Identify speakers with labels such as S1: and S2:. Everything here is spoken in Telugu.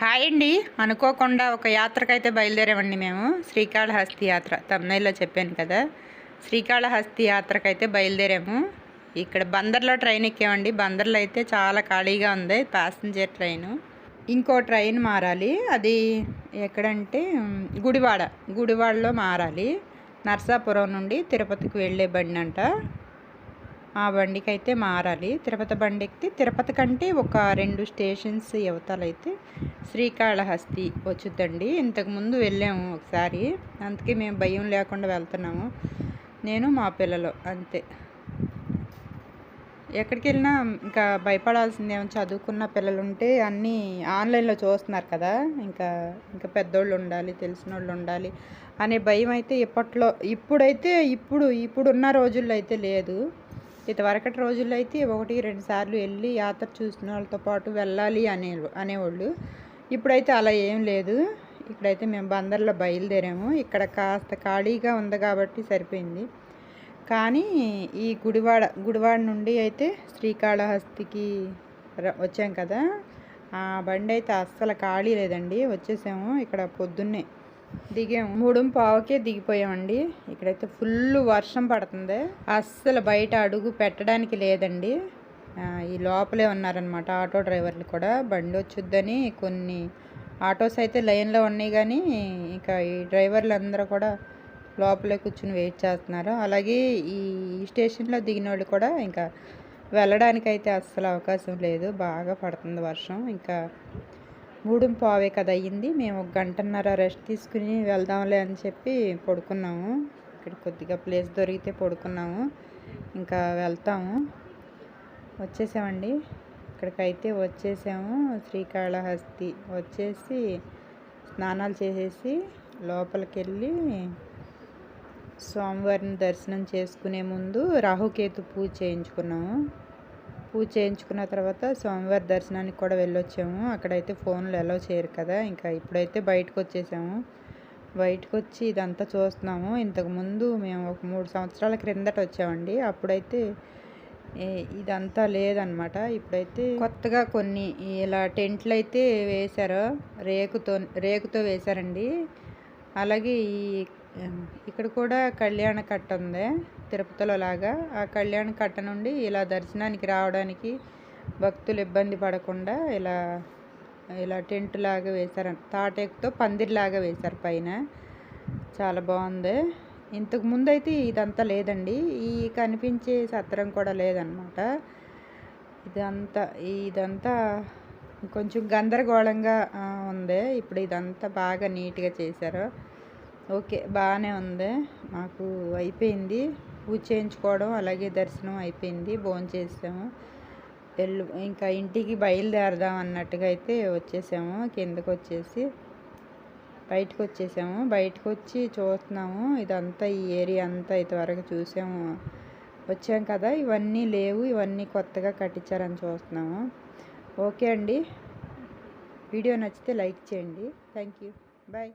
S1: హాయ్ అండి. అనుకోకుండా ఒక యాత్రకైతే బయలుదేరామండి మేము. శ్రీకాళహస్తి యాత్ర. తమిళలో చెప్పాను కదా. శ్రీకాళహస్తి యాత్రకైతే బయలుదేరాము. ఇక్కడ బందర్లో ట్రైన్ ఎక్కామండి. బందర్లో అయితే చాలా ఖాళీగా ఉంది. Passenger train. ఇంకో ట్రైన్ మారాలి. అది ఎక్కడంటే గుడివాడ. గుడివాడలో మారాలి. నర్సాపురం నుండి తిరుపతికి వెళ్ళే బండి అంట ఆ బండికి అయితే మారాలి. తిరుపతి బండి ఎక్కితే తిరుపతి కంటే ఒక రెండు స్టేషన్స్ యువతలైతే శ్రీకాళహస్తి వచ్చుద్దండి. ఇంతకుముందు వెళ్ళాము ఒకసారి. అందుకే మేము భయం లేకుండా వెళ్తున్నాము. నేను మా పిల్లలు అంతే. ఎక్కడికి వెళ్ళినా ఇంకా భయపడాల్సిందేమో చదువుకున్న పిల్లలు ఉంటే అన్నీ ఆన్లైన్లో చూస్తున్నారు కదా. ఇంకా ఇంకా పెద్దోళ్ళు ఉండాలి తెలిసిన వాళ్ళు ఉండాలి అనే భయం అయితే ఇప్పట్లో ఇప్పుడైతే ఇప్పుడు ఇప్పుడున్న రోజుల్లో అయితే లేదు. ఇదివరకటి రోజుల్లో అయితే ఒకటి రెండు సార్లు వెళ్ళి యాత్ర చూసిన వాళ్ళతో పాటు వెళ్ళాలి అనే అనేవాళ్ళు. ఇప్పుడైతే అలా ఏం లేదు. ఇక్కడైతే మేము బందర్లో బయలుదేరాము. ఇక్కడ కాస్త ఖాళీగా ఉంది కాబట్టి సరిపోయింది. కానీ ఈ గుడివాడ గుడివాడ నుండి అయితే శ్రీకాళహస్తికి ర- వచ్చాం కదా. ఆ బండి అయితే అస్సలు ఖాళీ లేదండి. వచ్చేసాము. ఇక్కడ పొద్దున్నే దిగాము మూడు పావుకే దిగిపోయామండి. ఇక్కడైతే ఫుల్ వర్షం పడుతుంది. అస్సలు బయట అడుగు పెట్టడానికి లేదండి. ఈ లోపలే ఉన్నారనమాట ఆటో డ్రైవర్లు కూడా. బండి వచ్చుద్దని కొన్ని ఆటోస్ అయితే లైన్లో ఉన్నాయి కానీ ఇంకా ఈ డ్రైవర్లు అందరూ కూడా లోపలే కూర్చుని వెయిట్ చేస్తున్నారు. అలాగే ఈ స్టేషన్లో దిగిన వాళ్ళు కూడా ఇంకా వెళ్ళడానికి అయితే అస్సలు అవకాశం లేదు. బాగా పడుతుంది వర్షం. ఇంకా మూడు పావే కదా అయ్యింది. మేము ఒక గంటన్నర రెస్ట్ తీసుకుని వెళ్దాంలే అని చెప్పి పడుకున్నాము. ఇక్కడ కొద్దిగా ప్లేస్ దొరికితే పడుకున్నాము. ఇంకా వెళ్తాము. వచ్చేసామండి. ఇక్కడికైతే వచ్చేసాము. శ్రీకాళహస్తి వచ్చేసి స్నానాలు చేసేసి లోపలికి వెళ్ళి స్వామివారిని దర్శనం చేసుకునే ముందు రాహుకేతు పూజ చేయించుకున్నాము. పూజ చేయించుకున్న తర్వాత స్వామివారి దర్శనానికి కూడా వెళ్ళొచ్చాము. అక్కడైతే ఫోన్లు ఎలా చేయరు కదా. ఇంకా ఇప్పుడైతే బయటకు వచ్చేసాము. బయటకు వచ్చి ఇదంతా చూస్తున్నాము. ఇంతకుముందు మేము ఒక మూడు సంవత్సరాల క్రిందట వచ్చామండి. అప్పుడైతే ఇదంతా లేదనమాట ఇప్పుడైతే కొత్తగా కొన్ని ఇలా టెంట్లు అయితే వేశారు. రేకుతో రేకుతో వేశారండి. అలాగే ఈ ఇక్కడ కూడా కళ్యాణ కట్ట ఉంది. తిరుపతిలో లాగా ఆ కళ్యాణ కట్ట నుండి ఇలా దర్శనానికి రావడానికి భక్తులు ఇబ్బంది పడకుండా ఇలా ఇలా టెంట్ లాగా వేశారు. తాటేకుతో పందిరిలాగా వేశారు పైన. చాలా బాగుంది. ఇంతకు ముందు అయితే ఇదంతా లేదండి. ఈ కనిపించే సత్రం కూడా లేదనమాట ఇదంతా ఇదంతా కొంచెం గందరగోళంగా ఉంది. ఇప్పుడు ఇదంతా బాగా నీట్గా చేశారు. ఓకే బాగానే ఉంది. మాకు అయిపోయింది. పూజ చేయించుకోవడం అలాగే దర్శనం అయిపోయింది. భోజనం చేసాము. వెళ్ళు ఇంకా ఇంటికి బయలుదేరదాం అన్నట్టుగా అయితే వచ్చేసాము. కిందకు వచ్చేసి బయటకు వచ్చేసాము. బయటకు వచ్చి చూస్తున్నాము. ఇదంతా ఈ ఏరియా అంతా ఇంతవరకు చూసాము. వచ్చాం కదా. ఇవన్నీ లేవు. ఇవన్నీ కొత్తగా కట్టించారని చూస్తున్నాము. ఓకే అండి. వీడియో నచ్చితే లైక్ చేయండి. Thank you. బాయ్.